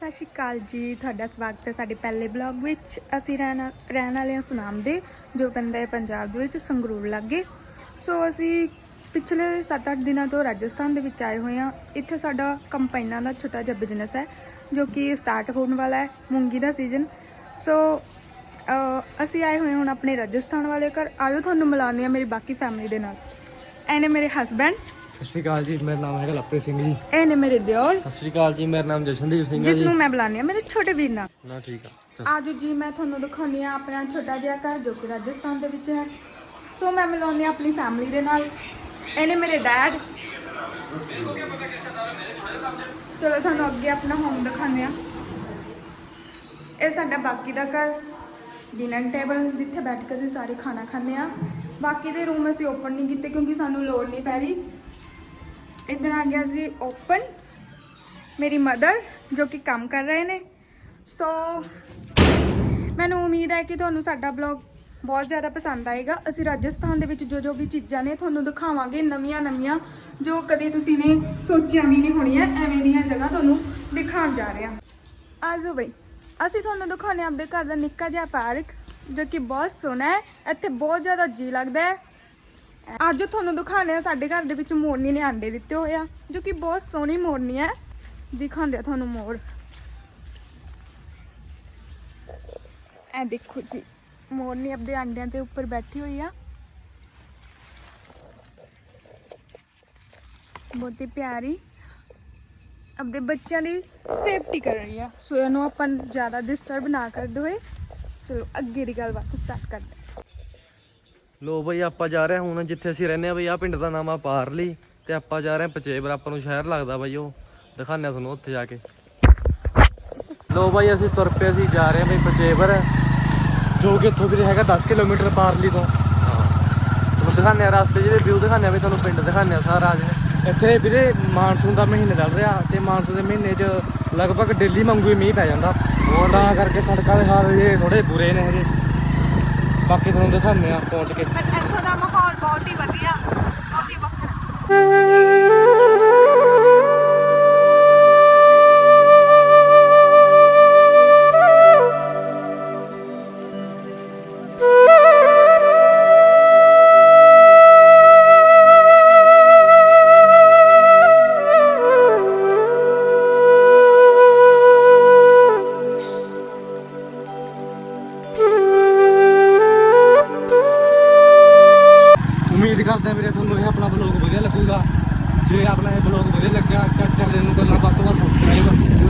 ਸਤਿ ਸ਼੍ਰੀ ਅਕਾਲ ਜੀ, ਤੁਹਾਡਾ ਸਵਾਗਤ ਹੈ ਸਾਡੇ ਪਹਿਲੇ ਬਲੌਗ ਵਿੱਚ। ਅਸੀਂ ਰਹਿਣ ਰਹਿਣ ਵਾਲੇ ਹਾਂ ਸੁਨਾਮ ਦੇ, ਜੋ ਪੈਂਦਾ ਹੈ ਪੰਜਾਬ ਦੇ ਵਿੱਚ, ਸੰਗਰੂਰ ਲਾਗੇ। ਸੋ ਅਸੀਂ ਪਿਛਲੇ 7-8 ਦਿਨਾਂ ਤੋਂ ਰਾਜਸਥਾਨ ਦੇ ਵਿੱਚ ਆਏ ਹੋਏ ਹਾਂ। ਇੱਥੇ ਸਾਡਾ ਕੰਪਾਈਨਾਂ ਦਾ ਛੋਟਾ ਜਿਹਾ ਬਿਜ਼ਨਸ ਹੈ, ਜੋ ਕਿ ਸਟਾਰਟ ਹੋਣ ਵਾਲਾ ਹੈ, ਮੂੰਗੀ ਦਾ ਸੀਜ਼ਨ ਸੋ ਅਸੀਂ ਆਏ ਹੋਏ ਹੁਣ ਆਪਣੇ ਰਾਜਸਥਾਨ ਵਾਲੇ ਘਰ। ਆਇਓ ਤੁਹਾਨੂੰ ਮਿਲਾਉਂਦੇ ਹਾਂ ਮੇਰੀ ਬਾਕੀ ਫੈਮਿਲੀ ਦੇ ਨਾਲ। ਇਹ ਮੇਰੇ ਹਸਬੈਂਡ ਸਤਿ ਸ਼੍ਰੀ ਅਕਾਲ ਜੀ ਮੇਰਾ ਨਾਮ ਹੈਗਾ ਲਵਪ੍ਰੀਤ ਸਿੰਘ ਜੀ। ਇਹ ਨੇ ਮੇਰੇ ਦਿਓਰ। ਸਤਿ ਸ਼੍ਰੀ ਅਕਾਲ ਜੀ ਮੇਰਾ ਨਾਮ ਜਸ਼ਨਦੀਪ ਸਿੰਘ ਹੈ ਜਿਸ ਜੀ। ਨੂੰ ਮੈਂ ਬੁਲਾਉਂਦੀ ਹਾਂ ਮੇਰੇ ਛੋਟੇ ਵੀਰ ਨਾਲ। ਨਾ ਠੀਕ ਆ ਚਲ। ਆਜੋ ਜੀ ਮੈਂ ਤੁਹਾਨੂੰ ਦਿਖਾਉਂਦੀ ਹਾਂ ਆਪਣਾ ਛੋਟਾ ਜਿਹਾ ਘਰ ਜੋ ਕਿ ਰਾਜਸਥਾਨ ਦੇ ਵਿੱਚ ਹੈ। ਸੋ ਮੈਂ ਮਿਲਾਉਂਦੀ ਹਾਂ ਆਪਣੀ ਫੈਮਿਲੀ ਦੇ ਨਾਲ। ਇਹਨੇ ਮੇਰੇ ਡੈਡ ਚਲੋ ਤੁਹਾਨੂੰ ਅੱਗੇ ਆਪਣਾ ਹੋਮ ਦਿਖਾਉਂਦੇ ਹਾਂ। ਇਹ ਸਾਡਾ ਬਾਕੀ ਦਾ ਘਰ। ਡਿਨਰ ਟੇਬਲ ਜਿੱਥੇ ਬੈਠ ਕੇ ਅਸੀਂ ਸਾਰੇ ਖਾਣਾ ਖਾਂਦੇ ਹਾਂ। ਬਾਕੀ ਦੇ ਰੂਮ ਅਸੀਂ ਓਪਨ ਨਹੀਂ ਕੀਤੇ ਕਿਉਂਕਿ ਸਾਨੂੰ ਲੋੜ ਨਹੀਂ ਪੈ ਰਹੀ। ਇੱਧਰ ਆ ਗਿਆ ਸੀ ਓਪਨ ਮੇਰੀ ਮਦਰ ਜੋ ਕਿ ਕੰਮ ਕਰ ਰਹੇ ਨੇ। ਸੋ ਮੈਨੂੰ ਉਮੀਦ ਹੈ ਕਿ ਤੁਹਾਨੂੰ ਸਾਡਾ ਬਲੌਗ ਬਹੁਤ ਜ਼ਿਆਦਾ ਪਸੰਦ ਆਏਗਾ। ਅਸੀਂ ਰਾਜਸਥਾਨ ਦੇ ਵਿੱਚ ਜੋ ਜੋ ਵੀ ਚੀਜ਼ਾਂ ਨੇ ਤੁਹਾਨੂੰ ਦਿਖਾਵਾਂਗੇ ਨਵੀਆਂ ਨਵੀਆਂ ਜੋ ਕਦੇ ਤੁਸੀਂ ਨੇ ਸੋਚਿਆ ਵੀ ਨਹੀਂ ਹੋਣੀਆਂ। ਐਵੇਂ ਦੀਆਂ ਜਗ੍ਹਾ ਤੁਹਾਨੂੰ ਦਿਖਾਉਣ ਜਾ ਰਹੇ ਹਾਂ। ਆਜੋ ਬਈ। ਅਸੀਂ ਤੁਹਾਨੂੰ ਦਿਖਾਉਣੇ ਆਪਦੇ ਘਰ ਦਾ ਨਿੱਕਾ ਜਿਹਾ ਪਾਰਕ ਜੋ ਕਿ ਬਹੁਤ ਸੋਹਣਾ ਹੈ। ਇੱਥੇ ਬਹੁਤ ਜ਼ਿਆਦਾ ਜੀ ਲੱਗਦਾ ਹੈ। ਅੱਜ ਤੁਹਾਨੂੰ ਦਿਖਾਣੇ ਆ ਸਾਡੇ ਘਰ ਦੇ ਵਿੱਚ ਮੋਰਨੀ ਨੇ ਆਂਡੇ ਦਿੱਤੇ ਹੋਏ ਆ, ਜੋ ਕਿ ਬਹੁਤ ਸੋਹਣੀ ਮੋਰਨੀ ਹੈ। ਦਿਖਾਉਂਦੇ ਆ ਤੁਹਾਨੂੰ ਮੋਰ। ਐ ਦੇਖੋ ਜੀ, ਮੋਰਨੀ ਆਪਣੇ ਆਂਡਿਆਂ ਦੇ ਉੱਪਰ ਬੈਠੀ ਹੋਈ ਆ। ਬਹੁਤ ਹੀ ਪਿਆਰੀ। ਆਪਣੇ ਬੱਚਿਆਂ ਦੀ ਸੇਫਟੀ ਕਰ ਰਹੀ ਆ। ਸੋ ਇਹਨੂੰ ਆਪਾਂ ਜ਼ਿਆਦਾ ਡਿਸਟਰਬ ਨਾ ਕਰਦੇ ਹੋਏ। ਚਲੋ ਅੱਗੇ ਦੀ ਗੱਲਬਾਤ ਸਟਾਰਟ ਕਰਦੇ ਲੋ ਬਈ ਆਪਾਂ ਜਾ ਰਹੇ ਹਾਂ ਹੁਣ ਜਿੱਥੇ ਅਸੀਂ ਰਹਿੰਦੇ ਆ ਬਈ ਆ ਪਿੰਡ ਦਾ ਨਾਮ ਆ ਪਾਰਲੀ ਤੇ ਆਪਾਂ ਜਾ ਰਹੇ ਹਾਂ ਪਚੇਬਰ ਆਪਾਂ ਨੂੰ ਸ਼ਹਿਰ ਲੱਗਦਾ ਬਈ ਉਹ। ਦਿਖਾਉਂਦੇ ਆ ਤੁਹਾਨੂੰ ਉੱਥੇ ਜਾ ਕੇ। ਲੋ ਬਈ ਅਸੀਂ ਤੁਰ ਪਏ ਅਸੀਂ ਜਾ ਰਹੇ ਹਾਂ ਬਈ ਪਚੇਬਰ ਜੋ ਕਿ ਇੱਥੋਂ ਵੀ ਹੈਗਾ 10 ਕਿਲੋਮੀਟਰ ਪਾਰਲੀ ਤੋਂ। ਤੁਹਾਨੂੰ ਦਿਖਾਉਂਦੇ ਆ ਰਸਤੇ ਜਿਹੜੇ ਵਿਊ ਦਿਖਾਉਂਦੇ ਆ ਬਈ ਤੁਹਾਨੂੰ ਪਿੰਡ ਦਿਖਾਉਂਦੇ ਆ ਸਾਰਾ ਅੱਜ। ਇੱਥੇ ਵੀਰੇ ਮਾਨਸੂਨ ਦਾ ਮਹੀਨਾ ਚੱਲ ਰਿਹਾ ਤੇ ਮਾਨਸੂਨ ਦੇ ਮਹੀਨੇ 'ਚ ਲਗਭਗ ਡੇਲੀ ਹੀ ਮੀਂਹ ਪੈ ਜਾਂਦਾ। ਤਾਂ ਕਰਕੇ ਸੜਕਾਂ ਦੇ ਹਾਲ ਜੇ ਥੋੜੇ ਬੁਰੇ ਨੇ ਹਜੇ। ਬਾਕੀ ਤੁਹਾਨੂੰ ਦਿਖਾਉਂਦੇ ਆ ਪਹੁੰਚ ਕੇ। ਪਰ ਇੱਥੋਂ ਦਾ ਮਾਹੌਲ ਬਹੁਤ ਹੀ ਵਧੀਆ, ਬਹੁਤ ਹੀ ਵੱਖਰਾ।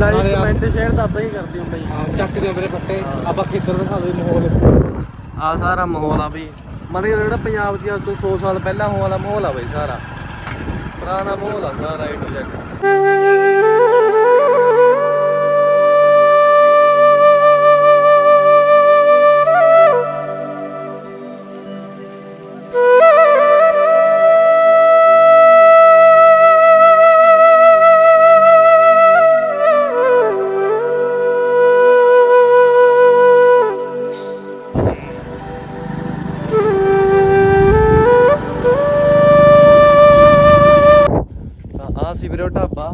ਲਾਈਕ ਕਮੈਂਟ ਸ਼ੇਅਰ ਤਾਂ ਆਪਾਂ ਹੀ ਕਰਦੀ ਹੁੰਦਾ ਜੀ ਹਾਂ ਚੱਕ ਦਿਓ ਮੇਰੇ ਪੱਟੇ ਆਪਾਂ ਕਿੱਧਰ ਦਿਖਾਵੇ ਮਾਹੌਲ। ਆ ਸਾਰਾ ਮਾਹੌਲ ਆ ਬਈ। ਮਤਲਬ ਜਿਹੜਾ ਪੰਜਾਬ ਦੀ ਅੱਜ ਤੋਂ 100 ਸਾਲ ਪਹਿਲਾਂ ਹੋਣ ਵਾਲਾ ਮਾਹੌਲ ਆ ਬਈ ਸਾਰਾ। ਪੁਰਾਣਾ ਮਾਹੌਲ ਆ ਸਾਰਾ ਏ ਟੂ ਵੀਰੇ ਢਾਬਾ।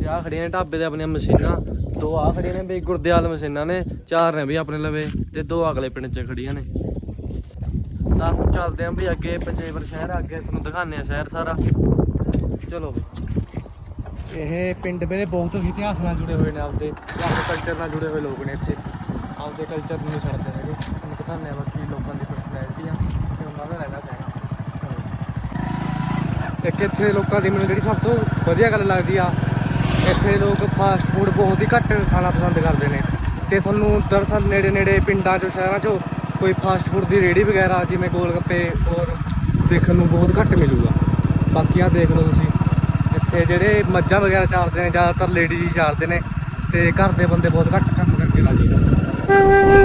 ਤੇ ਆ ਖੜੀਆਂ ਨੇ ਢਾਬੇ ਤੇ ਆਪਣੀਆਂ ਮਸ਼ੀਨਾਂ। ਦੋ ਆ ਖੜੀਆਂ ਨੇ ਬਈ ਗੁਰਦਿਆਲ ਮਸ਼ੀਨਾਂ ਨੇ, ਚਾਰ ਨੇ ਵੀ ਆਪਣੇ ਲਵੇ, ਤੇ ਦੋ ਅਗਲੇ ਪਿੰਡ 'ਚ ਖੜੀਆਂ ਨੇ। ਤਾਂ ਹੁਣ ਚੱਲਦੇ ਆਂ ਵੀ ਅੱਗੇ ਪਚੇਵਰ ਸ਼ਹਿਰ, ਅੱਗੇ ਤੁਹਾਨੂੰ ਦਿਖਾਉਂਦੇ ਆ ਸ਼ਹਿਰ ਸਾਰਾ। ਚਲੋ ਬਈ। ਇਹ ਪਿੰਡ ਮੇਰੇ ਬਹੁਤ ਹੀ ਇਤਿਹਾਸ ਨਾਲ ਜੁੜੇ ਹੋਏ ਨੇ ਆਪਦੇ ਆਪਣੇ ਕਲਚਰ ਨਾਲ ਜੁੜੇ ਹੋਏ ਲੋਕ ਨੇ ਇੱਥੇ। ਆਪਦੇ ਕਲਚਰ ਨੂੰ ਨਹੀਂ ਛੱਡਦੇ ਨੇ ਤੁਹਾਨੂੰ ਦਿਖਾਉਂਦੇ ਆ ਬਾਕੀ ਲੋਕਾਂ ਦੀ ਪਰਸਨੈਲਿਟੀਆਂ ਤੇ ਉਹਨਾਂ ਦਾ ਰਹਿਣਾ ਸਹਿਣਾ ਇੱਕ ਇੱਥੇ ਲੋਕਾਂ ਦੀ ਮੈਨੂੰ ਜਿਹੜੀ ਸਭ ਤੋਂ ਵਧੀਆ ਗੱਲ ਲੱਗਦੀ ਆ, ਇੱਥੇ ਲੋਕ ਫਾਸਟ ਫੂਡ ਬਹੁਤ ਹੀ ਘੱਟ ਖਾਣਾ ਪਸੰਦ ਕਰਦੇ ਨੇ। ਤੇ ਤੁਹਾਨੂੰ ਦਰਅਸਲ ਨੇੜੇ ਨੇੜੇ ਪਿੰਡਾਂ 'ਚੋਂ, ਸ਼ਹਿਰਾਂ 'ਚੋਂ ਕੋਈ ਫਾਸਟ ਫੂਡ ਦੀ ਰੇੜੀ ਵਗੈਰਾ ਜਿਵੇਂ ਗੋਲ ਗੱਪੇ ਔਰ ਦੇਖਣ ਨੂੰ ਬਹੁਤ ਘੱਟ ਮਿਲੂਗਾ। ਬਾਕੀ ਆ ਦੇਖ ਲਓ ਤੁਸੀਂ, ਇੱਥੇ ਜਿਹੜੇ ਮੱਝਾਂ ਵਗੈਰਾ ਚਾਰਦੇ ਨੇ, ਜ਼ਿਆਦਾਤਰ ਲੇਡੀਜ਼ ਹੀ ਚਾਰਦੇ ਨੇ ਤੇ ਘਰ ਦੇ ਬੰਦੇ ਬਹੁਤ ਘੱਟ ਕੰਮ ਕਰਕੇ ਰਾਜੀ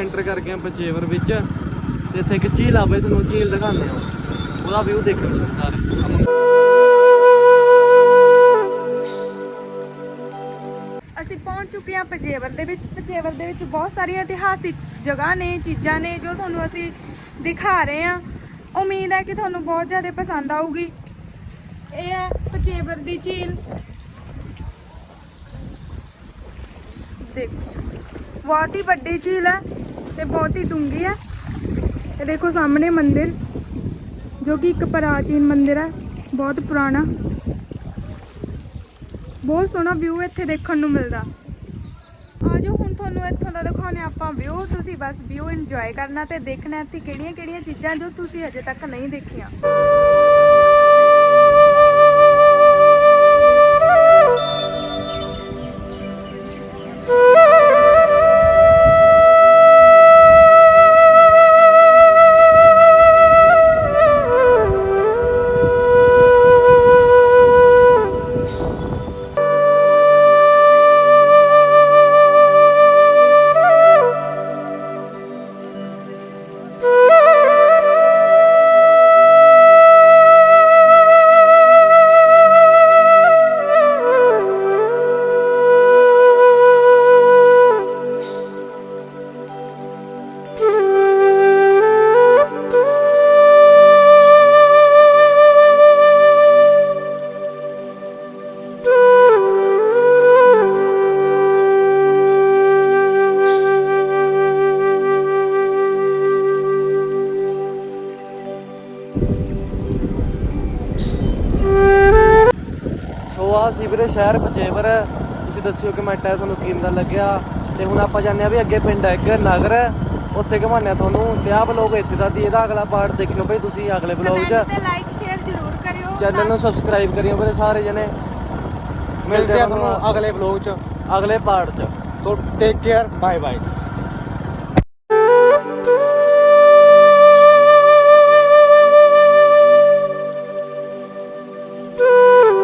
ਐਂਟਰ ਕਰ ਗਏ ਪਚੇਵਰ ਵਿੱਚ। ਤੇ ਇੱਥੇ ਇੱਕ ਝੀਲ ਆ ਤੁਹਾਨੂੰ ਝੀਲ ਦਿਖਾਉਂਦੇ ਆ ਉਹਦਾ ਵਿਊ ਦੇਖੋ ਤੁਸੀਂ ਸਾਰੇ। ਅਸੀਂ ਪਹੁੰਚ ਚੁੱਕੇ ਹਾਂ ਪਜੇਵਰ ਦੇ ਵਿੱਚ। ਪਜੇਵਰ ਦੇ ਵਿੱਚ ਬਹੁਤ ਸਾਰੀਆਂ ਇਤਿਹਾਸਿਕ ਜਗ੍ਹਾ ਨੇ, ਚੀਜ਼ਾਂ ਨੇ ਜੋ ਤੁਹਾਨੂੰ ਅਸੀਂ ਦਿਖਾ ਰਹੇ ਹਾਂ। ਉਮੀਦ ਹੈ ਕਿ ਤੁਹਾਨੂੰ ਬਹੁਤ ਜ਼ਿਆਦਾ ਪਸੰਦ ਆਊਗੀ। ਇਹ ਹੈ ਪਜੇਵਰ ਦੀ ਝੀਲ। ਦੇਖੋ, ਬਹੁਤ ਹੀ ਵੱਡੀ ਝੀਲ ਹੈ। ਤੇ ਬਹੁਤ ਹੀ ਡੂੰਘੀ ਹੈ। ਇਹ ਦੇਖੋ ਸਾਹਮਣੇ ਮੰਦਿਰ, ਜੋ ਕਿ ਇੱਕ ਪ੍ਰਾਚੀਨ ਮੰਦਿਰ ਹੈ, ਬਹੁਤ ਪੁਰਾਣਾ। ਬਹੁਤ ਸੋਹਣਾ ਵਿਊ ਇੱਥੇ ਦੇਖਣ ਨੂੰ ਮਿਲਦਾ। ਆਜੋ, ਹੁਣ ਤੁਹਾਨੂੰ ਇੱਥੋਂ ਦਾ ਦਿਖਾਉਣੇ ਆਪਾਂ ਵਿਊ ਤੁਸੀਂ ਬਸ ਵਿਊ ਇੰਜੋਏ ਕਰਨਾ ਤੇ ਦੇਖਣਾ ਇੱਥੇ ਕਿਹੜੀਆਂ ਕਿਹੜੀਆਂ ਚੀਜ਼ਾਂ ਜੋ ਤੁਸੀਂ ਅਜੇ ਤੱਕ ਨਹੀਂ ਦੇਖੀਆਂ। ਆ ਸੀ ਵੀਰੇ ਸ਼ਹਿਰ ਪਚੇਵਰ ਤੁਸੀਂ ਦੱਸਿਓ ਕਮੈਂਟਾਂ 'ਚ ਤੁਹਾਨੂੰ ਕਿਵੇਂ ਲੱਗਿਆ। ਤੇ ਹੁਣ ਆਪਾਂ ਜਾਂਦੇ ਆ ਵੀ ਅੱਗੇ ਪਿੰਡ ਹੈ ਇੱਕ ਨਗਰ। ਹੈ, ਉੱਥੇ ਘਮਾਉਂਦੇ ਆ ਤੁਹਾਨੂੰ। ਤੇ ਆਹ ਬਲੌਗ ਇੱਥੇ ਦਾ ਦੀ ਇਹਦਾ ਅਗਲਾ ਪਾਰਟ ਦੇਖਿਓ ਬਈ ਤੁਸੀਂ ਅਗਲੇ ਬਲੌਗ 'ਚ। ਕਮੈਂਟ ਤੇ ਲਾਈਕ ਸ਼ੇਅਰ ਜ਼ਰੂਰ ਕਰਿਓ। ਚੈਨਲ ਨੂੰ ਸਬਸਕ੍ਰਾਈਬ ਕਰਿਓ ਵੀਰੇ ਸਾਰੇ ਜਣੇ। ਮਿਲਦੇ ਆ ਤੁਹਾਨੂੰ ਅਗਲੇ ਵਲੋਗ ਚ। ਅਗਲੇ ਪਾਰਟ 'ਚ। ਤੋ ਟੇਕ ਕੇਅਰ ਬਾਏ ਬਾਏ